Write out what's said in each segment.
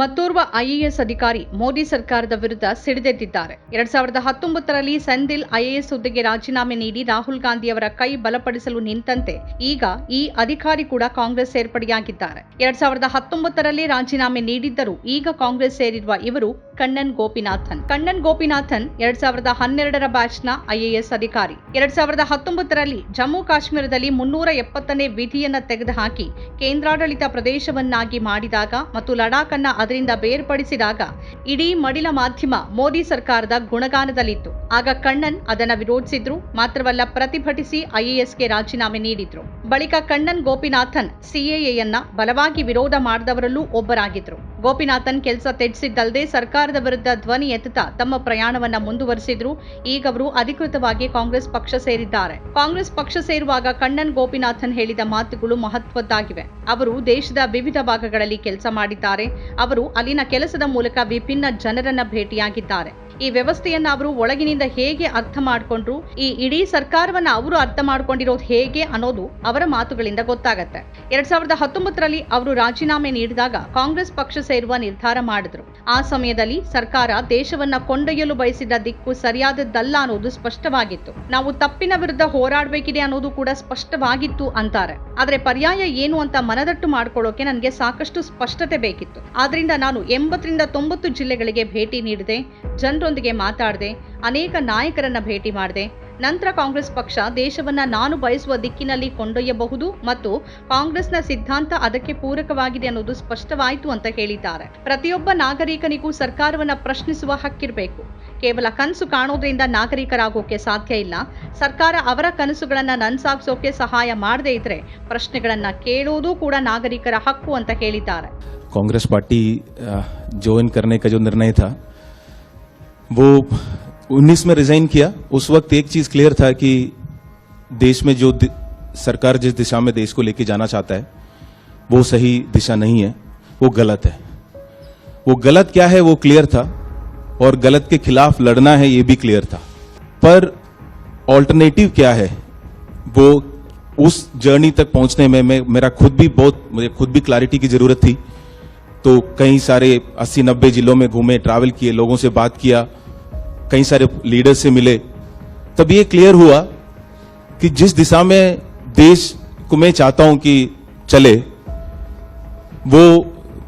ಮತ್ತೋರ್ವ ಐಎಎಸ್ ಅಧಿಕಾರಿ ಮೋದಿ ಸರ್ಕಾರದ ವಿರುದ್ಧ ಸಿಡಿದೆದ್ದಿದ್ದಾರೆ. ಎರಡ್ ಸಾವಿರದ ಹತ್ತೊಂಬತ್ತರಲ್ಲಿ ಸಂದಿಲ್ ಐಎಎಸ್ ಹುದ್ದೆಗೆ ರಾಜೀನಾಮೆ ನೀಡಿ ರಾಹುಲ್ ಗಾಂಧಿ ಅವರ ಕೈ ಬಲಪಡಿಸಲು ನಿಂತಂತೆ ಈಗ ಈ ಅಧಿಕಾರಿ ಕೂಡ ಕಾಂಗ್ರೆಸ್ ಸೇರ್ಪಡೆಯಾಗಿದ್ದಾರೆ. ಎರಡ್ ಸಾವಿರದ ಹತ್ತೊಂಬತ್ತರಲ್ಲಿ ರಾಜೀನಾಮೆ ನೀಡಿದ್ದರೂ ಈಗ ಕಾಂಗ್ರೆಸ್ ಸೇರಿರುವ ಇವರು ಕಣ್ಣನ್ ಗೋಪಿನಾಥನ್. ಕಣ್ಣನ್ ಗೋಪಿನಾಥನ್ ಎರಡ್ ಸಾವಿರದ ಹನ್ನೆರಡರ ಬ್ಯಾಚ್ನ ಐಎಎಸ್ ಅಧಿಕಾರಿ. ಎರಡ್ ಸಾವಿರದ ಹತ್ತೊಂಬತ್ತರಲ್ಲಿ ಜಮ್ಮು ಕಾಶ್ಮೀರದಲ್ಲಿ ಮುನ್ನೂರ ಎಪ್ಪತ್ತನೇ ವಿಧಿಯನ್ನು ತೆಗೆದುಹಾಕಿ ಕೇಂದ್ರಾಡಳಿತ ಪ್ರದೇಶವನ್ನಾಗಿ ಮಾಡಿದಾಗ ಮತ್ತು ಲಡಾಖ್ ಅನ್ನ ಅದರಿಂದ ಬೇರ್ಪಡಿಸಿದಾಗ ಇಡೀ ಮಡಿಲ ಮಾಧ್ಯಮ ಮೋದಿ ಸರ್ಕಾರದ ಗುಣಗಾನದಲ್ಲಿತ್ತು. ಆಗ ಕಣ್ಣನ್ ಅದನ್ನ ವಿರೋಧಿಸಿದ್ರು, ಮಾತ್ರವಲ್ಲ ಪ್ರತಿಭಟಿಸಿ ಐಎಎಸ್ಗೆ ರಾಜೀನಾಮೆ ನೀಡಿದ್ರು. ಬಳಿಕ ಕಣ್ಣನ್ ಗೋಪಿನಾಥನ್ ಸಿಎಎಯನ್ನ ಬಲವಾಗಿ ವಿರೋಧ ಮಾಡಿದವರಲ್ಲೂ ಒಬ್ಬರಾಗಿದ್ರು. ಗೋಪಿನಾಥನ್ ಕೆಲಸ ತ್ಯಜಿಸಿದ್ದಲ್ಲದೆ ಸರ್ಕಾರದ ವಿರುದ್ಧ ಧ್ವನಿ ಎತ್ತುತ್ತಾ ತಮ್ಮ ಪ್ರಯಾಣವನ್ನ ಮುಂದುವರಿಸಿದ್ರು. ಈಗ ಅವರು ಅಧಿಕೃತವಾಗಿ ಕಾಂಗ್ರೆಸ್ ಪಕ್ಷ ಸೇರಿದ್ದಾರೆ. ಕಾಂಗ್ರೆಸ್ ಪಕ್ಷ ಸೇರುವಾಗ ಕಣ್ಣನ್ ಗೋಪಿನಾಥನ್ ಹೇಳಿದ ಮಾತುಗಳು ಮಹತ್ವದ್ದಾಗಿವೆ. ಅವರು ದೇಶದ ವಿವಿಧ ಭಾಗಗಳಲ್ಲಿ ಕೆಲಸ ಮಾಡಿದ್ದಾರೆ. ಅವರು ಅಲ್ಲಿನ ಕೆಲಸದ ಮೂಲಕ ವಿಭಿನ್ನ ಜನರನ್ನ ಭೇಟಿಯಾಗಿದ್ದಾರೆ. ಈ ವ್ಯವಸ್ಥೆಯನ್ನ ಅವರು ಒಳಗಿನಿಂದ ಹೇಗೆ ಅರ್ಥ ಮಾಡ್ಕೊಂಡ್ರು, ಈ ಇಡೀ ಸರ್ಕಾರವನ್ನ ಅವರು ಅರ್ಥ ಮಾಡ್ಕೊಂಡಿರೋದು ಹೇಗೆ ಅನ್ನೋದು ಅವರ ಮಾತುಗಳಿಂದ ಗೊತ್ತಾಗತ್ತೆ. ಎರಡ್ ಸಾವಿರದ ಹತ್ತೊಂಬತ್ತರಲ್ಲಿ ಅವರು ರಾಜೀನಾಮೆ ನೀಡಿದಾಗ ಕಾಂಗ್ರೆಸ್ ಪಕ್ಷ ಸೇರುವ ನಿರ್ಧಾರ ಮಾಡಿದ್ರು. ಆ ಸಮಯದಲ್ಲಿ ಸರ್ಕಾರ ದೇಶವನ್ನ ಕೊಂಡೊಯ್ಯಲು ಬಯಸಿದ ದಿಕ್ಕು ಸರಿಯಾದದ್ದಲ್ಲ ಅನ್ನೋದು ಸ್ಪಷ್ಟವಾಗಿತ್ತು. ನಾವು ತಪ್ಪಿನ ವಿರುದ್ಧ ಹೋರಾಡಬೇಕಿದೆ ಅನ್ನೋದು ಕೂಡ ಸ್ಪಷ್ಟವಾಗಿತ್ತು ಅಂತಾರೆ. ಆದ್ರೆ ಪರ್ಯಾಯ ಏನು ಅಂತ ಮನದಟ್ಟು ಮಾಡ್ಕೊಳ್ಳೋಕೆ ನನಗೆ ಸಾಕಷ್ಟು ಸ್ಪಷ್ಟತೆ ಬೇಕಿತ್ತು. ಆದ್ರಿಂದ ನಾನು ಎಂಬತ್ತರಿಂದ ತೊಂಬತ್ತು ಜಿಲ್ಲೆಗಳಿಗೆ ಭೇಟಿ ನೀಡಿದೆ. ಪ್ರಮುಖರೊಂದಿಗೆ ಮಾತಾಡದೆ ಅನೇಕ ನಾಯಕರನ್ನ ಭೇಟಿ ಮಾಡಿದೆ. ನಂತರ ಕಾಂಗ್ರೆಸ್ ಪಕ್ಷ ದೇಶವನ್ನ ನಾನು ಬಯಸುವ ದಿಕ್ಕಿನಲ್ಲಿ ಕೊಂಡೊಯ್ಯಬಹುದು ಮತ್ತು ಕಾಂಗ್ರೆಸ್ನ ಸಿದ್ಧಾಂತ ಅದಕ್ಕೆ ಪೂರಕವಾಗಿದೆ ಅನ್ನೋದು ಸ್ಪಷ್ಟವಾಯಿತು ಅಂತ ಹೇಳಿದ್ದಾರೆ. ಪ್ರತಿಯೊಬ್ಬ ನಾಗರಿಕನಿಗೂ ಸರ್ಕಾರವನ್ನ ಪ್ರಶ್ನಿಸುವ ಹಕ್ಕಿರಬೇಕು. ಕೇವಲ ಕನಸು ಕಾಣೋದ್ರಿಂದ ನಾಗರಿಕರಾಗೋಕೆ ಸಾಧ್ಯ ಇಲ್ಲ. ಸರ್ಕಾರ ಅವರ ಕನಸುಗಳನ್ನ ನನಸಾಗಿಸೋಕೆ ಸಹಾಯ ಮಾಡದೇ ಇದ್ರೆ ಪ್ರಶ್ನೆಗಳನ್ನ ಕೇಳೋದು ಕೂಡ ನಾಗರಿಕರ ಹಕ್ಕು ಅಂತ ಹೇಳಿದ್ದಾರೆ. ಕಾಂಗ್ರೆಸ್ ಪಾರ್ಟಿ ಜಾಯಿನ್ ಕರ್ನೇಕ ನಿರ್ಣಯ ಥಾ वो 19 में रिजाइन किया। उस वक्त एक चीज़ क्लियर था कि देश में जो सरकार जिस दिशा में देश को लेके जाना चाहता है, वो सही दिशा नहीं है, वो गलत है। वो गलत क्या है वो क्लियर था और गलत के खिलाफ लड़ना है ये भी क्लियर था। पर ऑल्टरनेटिव क्या है? वो उस जर्नी तक पहुँचने में मैं, मेरा खुद भी बहुत, मुझे खुद भी क्लैरिटी की ज़रूरत थी। तो कई सारे 80 नब्बे जिलों में घूमे ट्रैवल किए, लोगों से बात किया कई सारे लीडर्स से मिले। तब ये क्लियर हुआ कि जिस दिशा में देश को मैं चाहता हूँ कि चले वो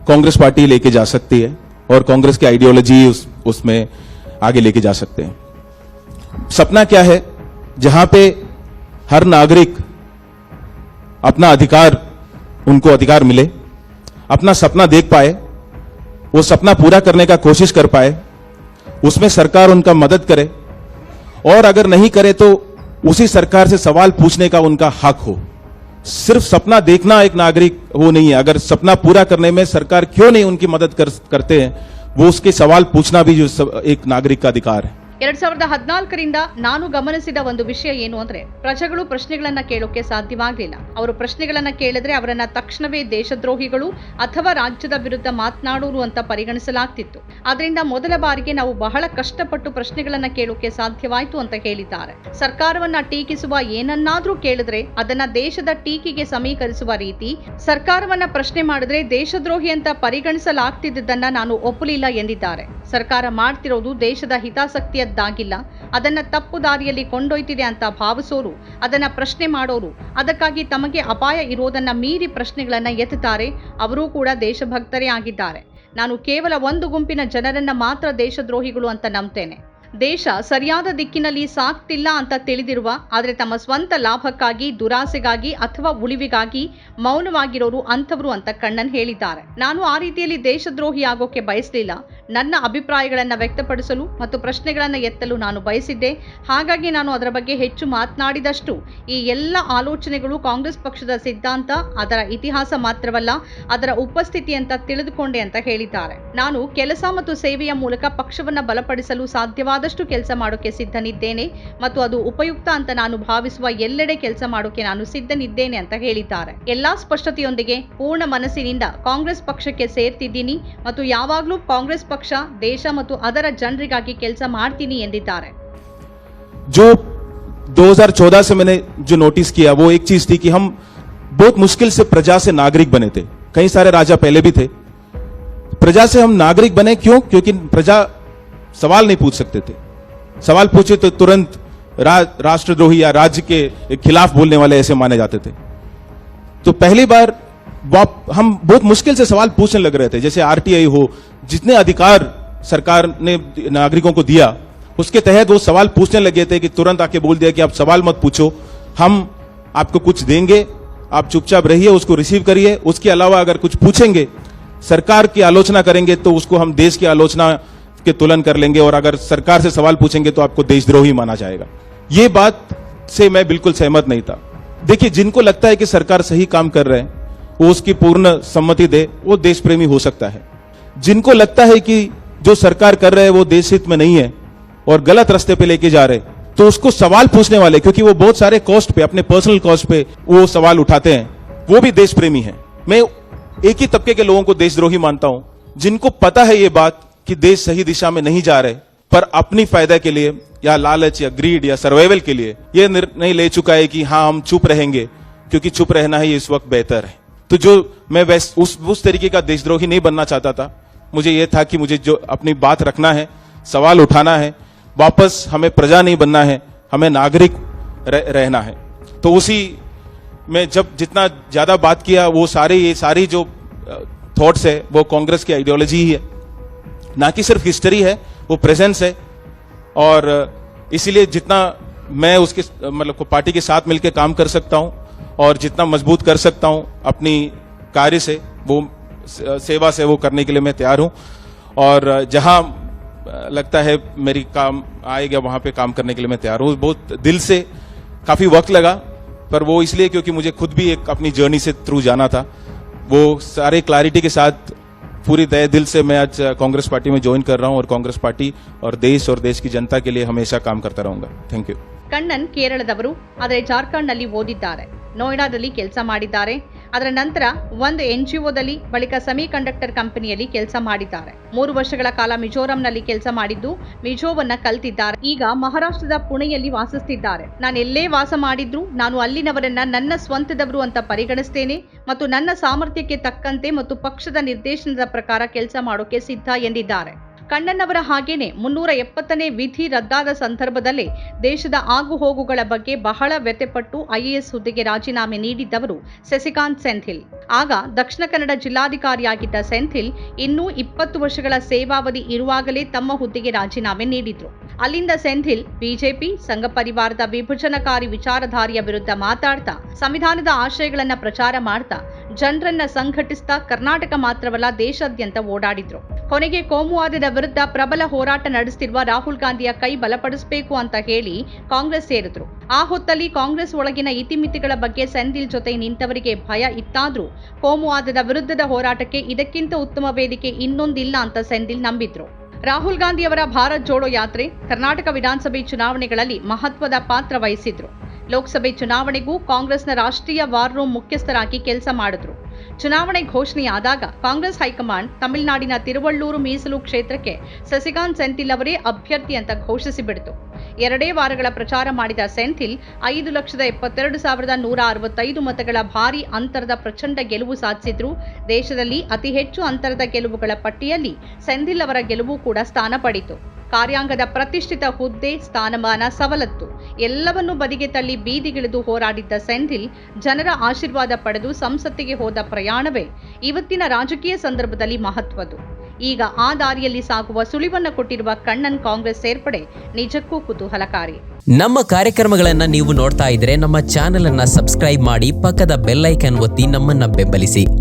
कांग्रेस पार्टी लेके जा सकती है और कांग्रेस की आइडियोलॉजी उस, उसमें आगे लेके जा सकते हैं। सपना क्या है? जहाँ पे हर नागरिक अपना अधिकार उनको अधिकार मिले अपना सपना देख पाए वो सपना पूरा करने का कोशिश कर पाए उसमें सरकार उनका मदद करे। और अगर नहीं करे तो उसी सरकार से सवाल पूछने का उनका हक हो। सिर्फ़ सपना देखना एक नागरिक वो नहीं है। अगर सपना पूरा करने में सरकार क्यों नहीं उनकी मदद कर, करते हैं वो उसके सवाल पूछना भी जो एक नागरिक का अधिकार है। ಎರಡ್ ಸಾವಿರದ ಹದಿನಾಲ್ಕರಿಂದ ನಾನು ಗಮನಿಸಿದ ಒಂದು ವಿಷಯ ಏನು ಅಂದ್ರೆ, ಪ್ರಜೆಗಳು ಪ್ರಶ್ನೆಗಳನ್ನ ಕೇಳೋಕೆ ಸಾಧ್ಯವಾಗಲಿಲ್ಲ. ಅವರು ಪ್ರಶ್ನೆಗಳನ್ನ ಕೇಳಿದ್ರೆ ಅವರನ್ನ ತಕ್ಷಣವೇ ದೇಶದ್ರೋಹಿಗಳು ಅಥವಾ ರಾಜ್ಯದ ವಿರುದ್ಧ ಮಾತನಾಡೋರು ಅಂತ ಪರಿಗಣಿಸಲಾಗ್ತಿತ್ತು. ಆದ್ರಿಂದ ಮೊದಲ ಬಾರಿಗೆ ನಾವು ಬಹಳ ಕಷ್ಟಪಟ್ಟು ಪ್ರಶ್ನೆಗಳನ್ನ ಕೇಳೋಕೆ ಸಾಧ್ಯವಾಯಿತು ಅಂತ ಹೇಳಿದ್ದಾರೆ. ಸರ್ಕಾರವನ್ನ ಟೀಕಿಸುವ ಏನನ್ನಾದ್ರೂ ಕೇಳಿದ್ರೆ ಅದನ್ನ ದೇಶದ ಟೀಕಿಗೆ ಸಮೀಕರಿಸುವ ರೀತಿ, ಸರ್ಕಾರವನ್ನ ಪ್ರಶ್ನೆ ಮಾಡಿದ್ರೆ ದೇಶದ್ರೋಹಿ ಅಂತ ಪರಿಗಣಿಸಲಾಗ್ತಿದ್ದನ್ನ ನಾನು ಒಪ್ಪಲಿಲ್ಲ ಎಂದಿದ್ದಾರೆ. ಸರ್ಕಾರ ಮಾಡ್ತಿರೋದು ದೇಶದ ಹಿತಾಸಕ್ತಿಯದ್ದಾಗಿಲ್ಲ ಅದನ್ನ ತಪ್ಪು ದಾರಿಯಲ್ಲಿ ಕೊಂಡೊಯ್ತಿದೆ ಅಂತ ಭಾವಿಸೋರು, ಅದನ್ನ ಪ್ರಶ್ನೆ ಮಾಡೋರು, ಅದಕ್ಕಾಗಿ ತಮಗೆ ಅಪಾಯ ಇರೋದನ್ನ ಮೀರಿ ಪ್ರಶ್ನೆಗಳನ್ನ ಎತ್ತುತ್ತಾರೆ, ಅವರೂ ಕೂಡ ದೇಶಭಕ್ತರೇ ಆಗಿದ್ದಾರೆ. ನಾನು ಕೇವಲ ಒಂದು ಗುಂಪಿನ ಜನರನ್ನ ಮಾತ್ರ ದೇಶದ್ರೋಹಿಗಳು ಅಂತ ನಂಬ್ತೇನೆ. ದೇಶ ಸರಿಯಾದ ದಿಕ್ಕಿನಲ್ಲಿ ಸಾಕ್ತಿಲ್ಲ ಅಂತ ತಿಳಿದಿರುವ, ಆದರೆ ತಮ್ಮ ಸ್ವಂತ ಲಾಭಕ್ಕಾಗಿ, ದುರಾಸೆಗಾಗಿ ಅಥವಾ ಉಳಿವಿಗಾಗಿ ಮೌನವಾಗಿರೋರು ಅಂಥವರು ಅಂತ ಕಣ್ಣನ್ ಹೇಳಿದ್ದಾರೆ. ನಾನು ಆ ರೀತಿಯಲ್ಲಿ ದೇಶದ್ರೋಹಿ ಆಗೋಕೆ ಬಯಸಲಿಲ್ಲ. ನನ್ನ ಅಭಿಪ್ರಾಯಗಳನ್ನು ವ್ಯಕ್ತಪಡಿಸಲು ಮತ್ತು ಪ್ರಶ್ನೆಗಳನ್ನು ಎತ್ತಲು ನಾನು ಬಯಸಿದ್ದೆ. ಹಾಗಾಗಿ ನಾನು ಅದರ ಬಗ್ಗೆ ಹೆಚ್ಚು ಮಾತನಾಡಿದಷ್ಟು ಈ ಎಲ್ಲ ಆಲೋಚನೆಗಳು ಕಾಂಗ್ರೆಸ್ ಪಕ್ಷದ ಸಿದ್ಧಾಂತ, ಅದರ ಇತಿಹಾಸ ಮಾತ್ರವಲ್ಲ, ಅದರ ಉಪಸ್ಥಿತಿ ಅಂತ ತಿಳಿದುಕೊಂಡೆ ಅಂತ ಹೇಳಿದ್ದಾರೆ. ನಾನು ಕೆಲಸ ಮತ್ತು ಸೇವೆಯ ಮೂಲಕ ಪಕ್ಷವನ್ನು ಬಲಪಡಿಸಲು ಸಾಧ್ಯವಾದಷ್ಟು ಕೆಲಸ ಮಾಡೋಕೆ ಸಿದ್ಧನಿದ್ದೇನೆ ಮತ್ತು ಅದು ಉಪಯುಕ್ತ ಅಂತ ನಾನು ಭಾವಿಸುವ ಎಲ್ಲೆಡೆ ಕೆಲಸ ಮಾಡೋಕೆ ನಾನು ಸಿದ್ಧನಿದ್ದೇನೆ ಅಂತ ಹೇಳಿದ್ದಾರೆ. ಎಲ್ಲಾ ಸ್ಪಷ್ಟತೆಯೊಂದಿಗೆ ಪೂರ್ಣ ಮನಸ್ಸಿನಿಂದ ಕಾಂಗ್ರೆಸ್ ಪಕ್ಷಕ್ಕೆ ಸೇರ್ತಿದ್ದೀನಿ ಮತ್ತು ಯಾವಾಗಲೂ ಕಾಂಗ್ರೆಸ್ ಪಕ್ಷ ದೇಶ ಮತ್ತು ಅದರ ಜನರಿಗಾಗಿ ಕೆಲಸ ಮಾಡ್ತೀನಿ ಎಂದಿದ್ದಾರೆ जो 2014 से मैंने जो नोटिस किया वो एक चीज थी कि हम बहुत मुश्किल से प्रजा से नागरिक बने थे कई सारे राजा पहले भी थे प्रजा से हम नागरिक बने क्यों क्योंकि प्रजा सवाल नहीं पूछ सकते थे सवाल पूछे तो तुरंत रा, राष्ट्रद्रोही या राज्य के खिलाफ बोलने वाले ऐसे माने जाते थे तो पहली बार वाप- हम बहुत मुश्किल से सवाल पूछने लग रहे थे, जैसे आरटीआई हो, जितने अधिकार सरकार ने नागरिकों को दिया, उसके तहत वो सवाल पूछने लगे थे कि तुरंत आके बोल दिया कि आप सवाल मत पूछो, हम आपको कुछ देंगे, आप चुपचाप रहिए, उसको रिसीव करिए, उसके अलावा अगर कुछ पूछेंगे, सरकार की आलोचना करेंगे तो उसको हम देश की आलोचना के तुलन कर लेंगे, और अगर सरकार से सवाल पूछेंगे तो आपको देशद्रोही माना जाएगा। ये बात से मैं बिल्कुल सहमत नहीं था। देखिए, जिनको लगता है कि सरकार सही काम कर रहे हैं वो उसकी पूर्ण सम्मति दे, वो देश प्रेमी हो सकता है। जिनको लगता है कि जो सरकार कर रहे हैं वो देश हित में नहीं है और गलत रास्ते पे लेके जा रहे तो उसको सवाल पूछने वाले, क्योंकि वो बहुत सारे कॉस्ट पे, अपने पर्सनल कॉस्ट पे वो सवाल उठाते हैं। वो भी देश प्रेमी है। मैं एक ही तबके के लोगों को देशद्रोही मानता हूँ, जिनको पता है ये बात कि देश सही दिशा में नहीं जा रहे, पर अपनी फ़ायदा के लिए या लालच या ग्रीड या सर्वाइवल के लिए ये निर्णय ले चुका है कि हाँ हम चुप रहेंगे, क्योंकि चुप रहना ही इस वक्त बेहतर है। तो जो मैं वैस उस उस तरीके का देशद्रोही नहीं बनना चाहता था। मुझे यह था कि मुझे जो अपनी बात रखना है सवाल उठाना है वापस हमें प्रजा नहीं बनना है हमें नागरिक रह, रहना है। तो उसी में जब जितना ज़्यादा बात किया वो सारे ये सारी जो थॉट्स है वो कांग्रेस की आइडियोलॉजी ही है। ना कि सिर्फ़ हिस्ट्री है वो प्रेजेंस है। और इसीलिए जितना मैं उसके मतलब पार्टी के साथ मिलकर काम कर सकता हूँ और जितना मजबूत कर सकता हूं अपनी कार्य से वो स- सेवा से वो करने के लिए मैं तैयार हूं और जहां लगता है मेरी काम आएगा वहां पे काम करने के लिए मैं तैयार हूं बहुत दिल से काफी वक्त लगा पर वो इसलिए क्योंकि मुझे खुद भी एक अपनी जर्नी से थ्रू जाना था वो सारे क्लैरिटी के साथ पूरी तय दिल से मैं आज कांग्रेस पार्टी में ज्वाइन कर रहा हूं और कांग्रेस पार्टी और देश और देश की जनता के लिए हमेशा काम करता रहूंगा थैंक यू ಕಣ್ಣನ್ ಕೇರಳದವರು ಆದರೆ ಜಾರ್ಖಂಡ್ನಲ್ಲಿ ಓದಿದ್ದಾರೆ ನೋಯ್ಡಾದಲ್ಲಿ ಕೆಲಸ ಮಾಡಿದ್ದಾರೆ. ಅದರ ನಂತರ ಒಂದು ಎನ್ಜಿಒದಲ್ಲಿ ಬಳಿಕ ಸೆಮಿ ಕಂಡಕ್ಟರ್ ಕಂಪನಿಯಲ್ಲಿ ಕೆಲಸ ಮಾಡಿದ್ದಾರೆ. ಮೂರು ವರ್ಷಗಳ ಕಾಲ ಮಿಜೋರಂನಲ್ಲಿ ಕೆಲಸ ಮಾಡಿದ್ದು ಮಿಜೋವನ್ನ ಕಲ್ತಿದ್ದಾರೆ. ಈಗ ಮಹಾರಾಷ್ಟ್ರದ ಪುಣೆಯಲ್ಲಿ ವಾಸಿಸ್ತಿದ್ದಾರೆ. ನಾನು ಎಲ್ಲೇ ವಾಸ ಮಾಡಿದ್ರು ನಾನು ಅಲ್ಲಿನವರನ್ನ ನನ್ನ ಸ್ವಂತದವರು ಅಂತ ಪರಿಗಣಿಸ್ತೇನೆ ಮತ್ತು ನನ್ನ ಸಾಮರ್ಥ್ಯಕ್ಕೆ ತಕ್ಕಂತೆ ಮತ್ತು ಪಕ್ಷದ ನಿರ್ದೇಶನದ ಪ್ರಕಾರ ಕೆಲಸ ಮಾಡೋಕೆ ಸಿದ್ಧ ಎಂದಿದ್ದಾರೆ. ಕಣ್ಣನ್ನವರ ಹಾಗೇನೆ ಮುನ್ನೂರ ಎಪ್ಪತ್ತನೇ ವಿಧಿ ರದ್ದಾದ ಸಂದರ್ಭದಲ್ಲಿ ದೇಶದ ಆಗುಹೋಗುಗಳ ಬಗ್ಗೆ ಬಹಳ ವ್ಯಥೆಪಟ್ಟು ಐಎಎಸ್ ಹುದ್ದೆಗೆ ರಾಜೀನಾಮೆ ನೀಡಿದ್ದವರು ಶಶಿಕಾಂತ್ ಸೆಂಥಿಲ್. ಆಗ ದಕ್ಷಿಣ ಕನ್ನಡ ಜಿಲ್ಲಾಧಿಕಾರಿಯಾಗಿದ್ದ ಸೆಂಥಿಲ್ ಇನ್ನೂ ಇಪ್ಪತ್ತು ವರ್ಷಗಳ ಸೇವಾವಧಿ ಇರುವಾಗಲೇ ತಮ್ಮ ಹುದ್ದೆಗೆ ರಾಜೀನಾಮೆ ನೀಡಿದ್ರು. ಅಲ್ಲಿಂದ ಸೆಂಥಿಲ್ ಬಿಜೆಪಿ, ಸಂಘ ಪರಿವಾರದ ವಿಭಜನಕಾರಿ ವಿಚಾರಧಾರಿಯ ವಿರುದ್ಧ ಮಾತಾಡ್ತಾ, ಸಂವಿಧಾನದ ಆಶಯಗಳನ್ನ ಪ್ರಚಾರ ಮಾಡ್ತಾ, ಜನರನ್ನ ಸಂಘಟಿಸ್ತಾ ಕರ್ನಾಟಕ ಮಾತ್ರವಲ್ಲ ದೇಶಾದ್ಯಂತ ಓಡಾಡಿದ್ರು. ಕೊನೆಗೆ ಕೋಮುವಾದದ ವಿರುದ್ಧ ಪ್ರಬಲ ಹೋರಾಟ ನಡೆಸುತ್ತಿರುವ ರಾಹುಲ್ ಗಾಂಧಿಯ ಕೈ ಬಲಪಡಿಸಬೇಕು ಅಂತ ಹೇಳಿ ಕಾಂಗ್ರೆಸ್ ಸೇರಿದ್ರು. ಆ ಹೊತ್ತಲ್ಲಿ ಕಾಂಗ್ರೆಸ್ ಒಳಗಿನ ಇತಿಮಿತಿಗಳ ಬಗ್ಗೆ ಸೆಂದಿಲ್ ಜೊತೆ ನಿಂತವರಿಗೆ ಭಯ ಇತ್ತಾದ್ರೂ ಕೋಮುವಾದದ ವಿರುದ್ಧದ ಹೋರಾಟಕ್ಕೆ ಇದಕ್ಕಿಂತ ಉತ್ತಮ ವೇದಿಕೆ ಇನ್ನೊಂದಿಲ್ಲ ಅಂತ ಸೆಂದಿಲ್ ನಂಬಿದ್ರು. ರಾಹುಲ್ ಗಾಂಧಿಯವರ ಭಾರತ್ ಜೋಡೋ ಯಾತ್ರೆ ಕರ್ನಾಟಕ ವಿಧಾನಸಭೆ ಚುನಾವಣೆಗಳಲ್ಲಿ ಮಹತ್ವದ ಪಾತ್ರ ವಹಿಸಿದ್ರು. ಲೋಕಸಭೆ ಚುನಾವಣೆಗೂ ಕಾಂಗ್ರೆಸ್ನ ರಾಷ್ಟ್ರೀಯ ವಾರ್ ರೂಮ್ ಮುಖ್ಯಸ್ಥರಾಗಿ ಕೆಲಸ ಮಾಡಿದ್ರು. ಚುನಾವಣೆ ಘೋಷಣೆಯಾದಾಗ ಕಾಂಗ್ರೆಸ್ ಹೈಕಮಾಂಡ್ ತಮಿಳುನಾಡಿನ ತಿರುವಳ್ಳೂರು ಮೀಸಲು ಕ್ಷೇತ್ರಕ್ಕೆ ಸಸಿಕಾಂತ್ ಸೆಂಥಿಲ್ ಅವರೇ ಅಭ್ಯರ್ಥಿ ಅಂತ ಘೋಷಿಸಿಬಿಡ್ತು ಎರಡೇ ವಾರಗಳ ಪ್ರಚಾರ ಮಾಡಿದ ಸೆಂಥಿಲ್ ಐದು ಲಕ್ಷದ ಎಪ್ಪತ್ತೆರಡು ಸಾವಿರದ ನೂರ ಅರವತ್ತೈದು ಮತಗಳ ಭಾರಿ ಅಂತರದ ಪ್ರಚಂಡ ಗೆಲುವು ಸಾಧಿಸಿದ್ರು. ದೇಶದಲ್ಲಿ ಅತಿ ಹೆಚ್ಚು ಅಂತರದ ಗೆಲುವುಗಳ ಪಟ್ಟಿಯಲ್ಲಿ ಸೆಂಥಿಲ್ ಅವರ ಗೆಲುವು ಕೂಡ ಸ್ಥಾನ ಪಡಿತು ಕಾರ್ಯಾಂಗದ ಪ್ರತಿಷ್ಠಿತ ಹುದ್ದೆ, ಸ್ಥಾನಮಾನ, ಸವಲತ್ತು ಎಲ್ಲವನ್ನೂ ಬದಿಗೆ ತಳ್ಳಿ ಬೀದಿಗಿಳಿದು ಹೋರಾಡಿದ್ದ ಸೆಂಧಿಲ್ ಜನರ ಆಶೀರ್ವಾದ ಪಡೆದು ಸಂಸತ್ತಿಗೆ ಹೋದ ಪ್ರಯಾಣವೇ ಇವತ್ತಿನ ರಾಜಕೀಯ ಸಂದರ್ಭದಲ್ಲಿ ಮಹತ್ವದ್ದು. ಈಗ ಆ ದಾರಿಯಲ್ಲಿ ಸಾಗುವ ಸುಳಿವನ್ನು ಕೊಟ್ಟಿರುವ ಕಣ್ಣನ್ ಕಾಂಗ್ರೆಸ್ ಸೇರ್ಪಡೆ ನಿಜಕ್ಕೂ ಕುತೂಹಲಕಾರಿ. ನಮ್ಮ ಕಾರ್ಯಕ್ರಮಗಳನ್ನ ನೀವು ನೋಡ್ತಾ ಇದ್ರೆ ನಮ್ಮ ಚಾನೆಲ್ ಅನ್ನ ಸಬ್ಸ್ಕ್ರೈಬ್ ಮಾಡಿ ಪಕ್ಕದ ಬೆಲ್ ಒತ್ತಿ ನಮ್ಮನ್ನ ಬೆಂಬಲಿಸಿ.